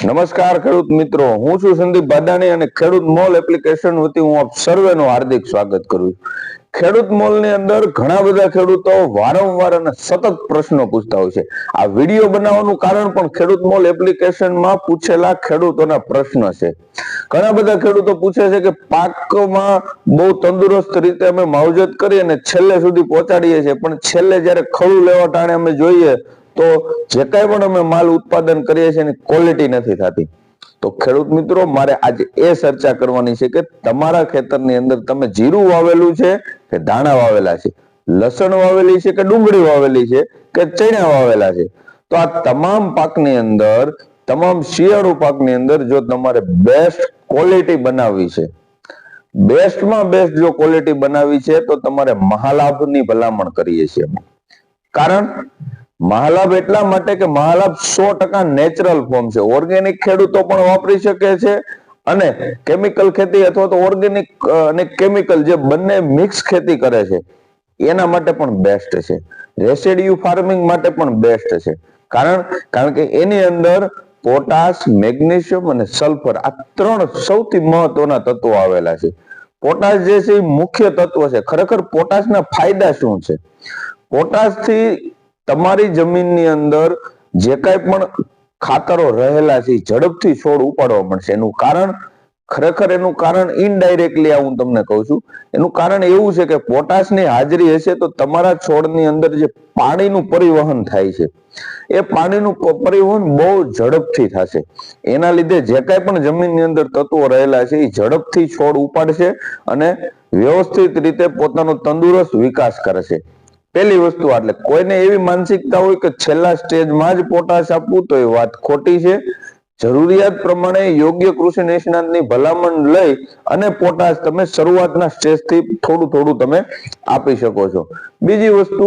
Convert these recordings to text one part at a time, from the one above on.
નમસ્કાર ખેડૂત મિત્રો. હું છું સંદીપ બાદાણી અને ખેડૂત મોલ એપ્લિકેશન વતી હું આપ સર્વેનું હાર્દિક સ્વાગત કરું ખેડૂત મોલની અંદર ઘણા બધા ખેડૂતો વારંવાર અને સતત પ્રશ્નો પૂછતા હોય છે. આ વીડિયો બનાવવાનું કારણ પણ ખેડૂત મોલ એપ્લિકેશનમાં પૂછેલા ખેડૂતોના પ્રશ્ન છે. ઘણા બધા ખેડૂતો પૂછે છે કે પાકમાં બહુ તંદુરસ્ત રીતે અમે માવજત કરી અને છેલ્લે સુધી પહોંચાડીએ છીએ. પણ છેલ્લે જ્યારે ખડું લેવા ટાણે અમે જોઈએ તો જે કાંઈ પણ અમે માલ ઉત્પાદન કરીએ છીએ એની ક્વોલિટી નથી થતી. તો ખેડૂત મિત્રો, મારે આજે એ ચર્ચા કરવાની છે કે તમારા ખેતરની અંદર તમે જીરું વાવેલું છે કે ધાણા વાવેલા છે? લસણ વાવેલી છે કે ડુંગળી વાવેલી છે કે ચણા વાવેલા છે? તો આ તમામ પાકની અંદર, તમામ શિયાળુ પાકની અંદર જો તમારે બેસ્ટ ક્વોલિટી બનાવવી છે બેસ્ટમાં બેસ્ટ જો ક્વોલિટી બનાવવી છે, તો તમારે મહાલાભની ભલામણ કરીએ છીએ કારણ મહાલાભ એટલા માટે કે મહાલાભ સો ટકા નેચરલ ફોર્મ છે. ઓર્ગેનિક ખેડૂતો પણ વાપરી શકે છે અને કેમિકલ ખેતી અથવા તો ઓર્ગેનિક અને કેમિકલ જે બંને મિક્સ ખેતી કરે છે, એના માટે પણ બેસ્ટ છે. રેસિડ્યુ ફાર્મિંગ માટે પણ બેસ્ટ છે. કારણ કારણ કે એની અંદર પોટાશ મેગ્નેશિયમ અને સલ્ફર આ ત્રણ સૌથી મહત્વના તત્વો આવેલા છે. પોટાશ જે છે મુખ્ય તત્વ છે. ખરેખર પોટાશના ફાયદા શું છે? પોટાશથી તમારી જમીનની અંદર જે કાંઈ પણ ખાતરો રહેલા છે ઝડપથી છોડ ઉપાડવા મળશે. એનું કારણ, ખરેખર એનું કારણ ઇનડાયરેક્ટલી આ હું તમને કહું છું. એનું કારણ એવું છે કે પોટાશની હાજરી હશે તો તમારા છોડની અંદર જે પાણીનું પરિવહન થાય છે, એ પાણીનું પરિવહન બહુ ઝડપથી થશે. એના લીધે જે કાંઈ પણ જમીનની અંદર તત્વો રહેલા છે, એ ઝડપથી છોડ ઉપાડશે અને વ્યવસ્થિત રીતે પોતાનો તંદુરસ્ત વિકાસ કરશે. પહેલી વસ્તુ એટલે કોઈને એવી માનસિકતા હોય કે છેલ્લા સ્ટેજમાં જ પોટાશ આપવું તો એ વાત ખોટી છે. જરૂરિયાત પ્રમાણે યોગ્ય કૃષિ નિષ્ણાતની ભલામણ લઈ અને પોટાશ તમે શરૂઆતના સ્ટેજથી થોડું થોડું તમે આપી શકો છો. બીજી વસ્તુ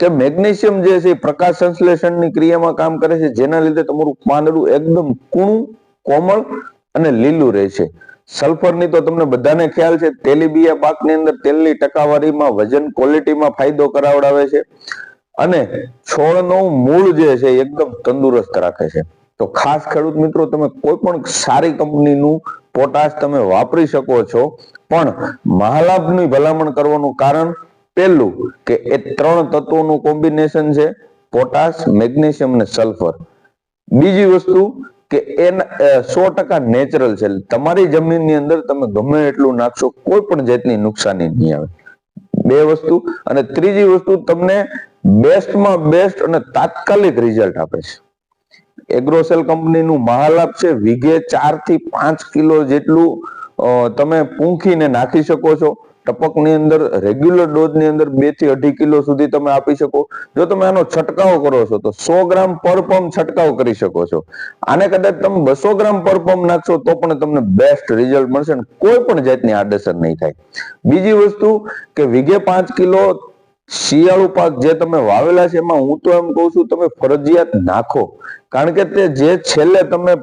કે મેગ્નેશિયમ જે છે પ્રકાશ સંશ્લેષણની ક્રિયામાં કામ કરે છે, જેના લીધે તમારું પાંદડું એકદમ કૂણું, કોમળ અને લીલું રહે છે. સલ્ફરની તો તમને બધાને ખ્યાલ છે તેલીબિયા પાકની અંદર તેલની ટકાવારીમાં, વજન ક્વોલિટીમાં ફાયદો કરાવડાવે છે. અને છોડનું મૂળ જે છે એકદમ તંદુરસ્ત રાખે છે. તો ખાસ ખેડૂત મિત્રો, તમે કોઈ પણ સારી કંપનીનું પોટાશ તમે વાપરી શકો છો, પણ મહાલાભની ભલામણ કરવાનું કારણ પહેલું કે એ ત્રણ તત્વોનું કોમ્બિનેશન છે પોટાશ મેગ્નેશિયમ અને સલ્ફર બીજી વસ્તુ કે એના સો ટકા નેચરલ છે. તમારી જમીનની અંદર તમે ગમે એટલું નાખશો, કોઈ પણ જાતની નુકસાની નહીં આવે. બે વસ્તુ અને ત્રીજી વસ્તુ તમને બેસ્ટમાં બેસ્ટ અને તાત્કાલિક રિઝલ્ટ આપે છે. એગ્રોસેલ કંપનીનું મહાલાભ છે, વીઘે ચારથી પાંચ કિલો જેટલું તમે પૂંખીને નાખી શકો છો. ટપકની અંદર રેગ્યુલર ડોઝની અંદર બેથી અઢી કિલો સુધી તમે આપી શકો. જો તમે આનો છંટકાવ કરો છો, તો સો ગ્રામ પર પંપ છંટકાવ કરી શકો છો. આને કદાચ તમે બસો ગ્રામ પર પંપ નાખશો, તો પણ તમને બેસ્ટ રિઝલ્ટ મળશે કોઈ પણ જાતની આડઅસર નહીં થાય. બીજી વસ્તુ કે વીઘે પાંચ કિલો શિયાળુ પાક જે તમે વાવેલા છે, એમાં હું તો એમ કહું છું, તમે ફરજિયાત નાખો. કારણ કે તે જે છેલ્લે તમે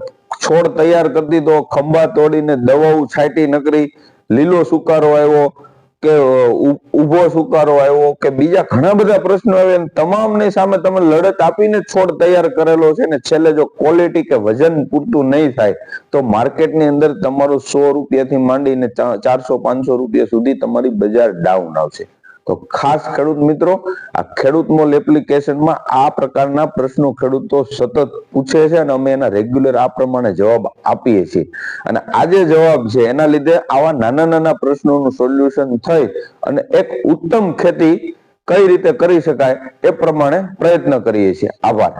છોડ તૈયાર કરી દીધો, ખંભા તોડીને દવાઓ છાંટી નકરી, લીલો સુકારો આવ્યો કે ઊભો સુકારો આવ્યો કે બીજા ઘણા બધા પ્રશ્નો આવ્યા તમામની સામે તમે લડત આપીને છોડ તૈયાર કરેલો છે ને છેલ્લે જો ક્વોલિટી કે વજન પૂરતું નહીં થાય, તો માર્કેટની અંદર તમારું સો રૂપિયાથી માંડીને ચારસો પાંચસો રૂપિયા સુધી તમારી બજાર ડાઉન આવશે. તો ખાસ ખેડૂત મિત્રો, આ ખેડૂત મોલ એપ્લિકેશનમાં આ પ્રકારના પ્રશ્નો ખેડૂતો સતત પૂછે છે અને અમે એના રેગ્યુલર આ પ્રમાણે જવાબ આપીએ છીએ. અને આજે જવાબ છે, એના લીધે આવા નાના નાના પ્રશ્નોનું સોલ્યુશન થઈ અને એક ઉત્તમ ખેતી કઈ રીતે કરી શકાય એ પ્રમાણે પ્રયત્ન કરીએ છીએ. આભાર.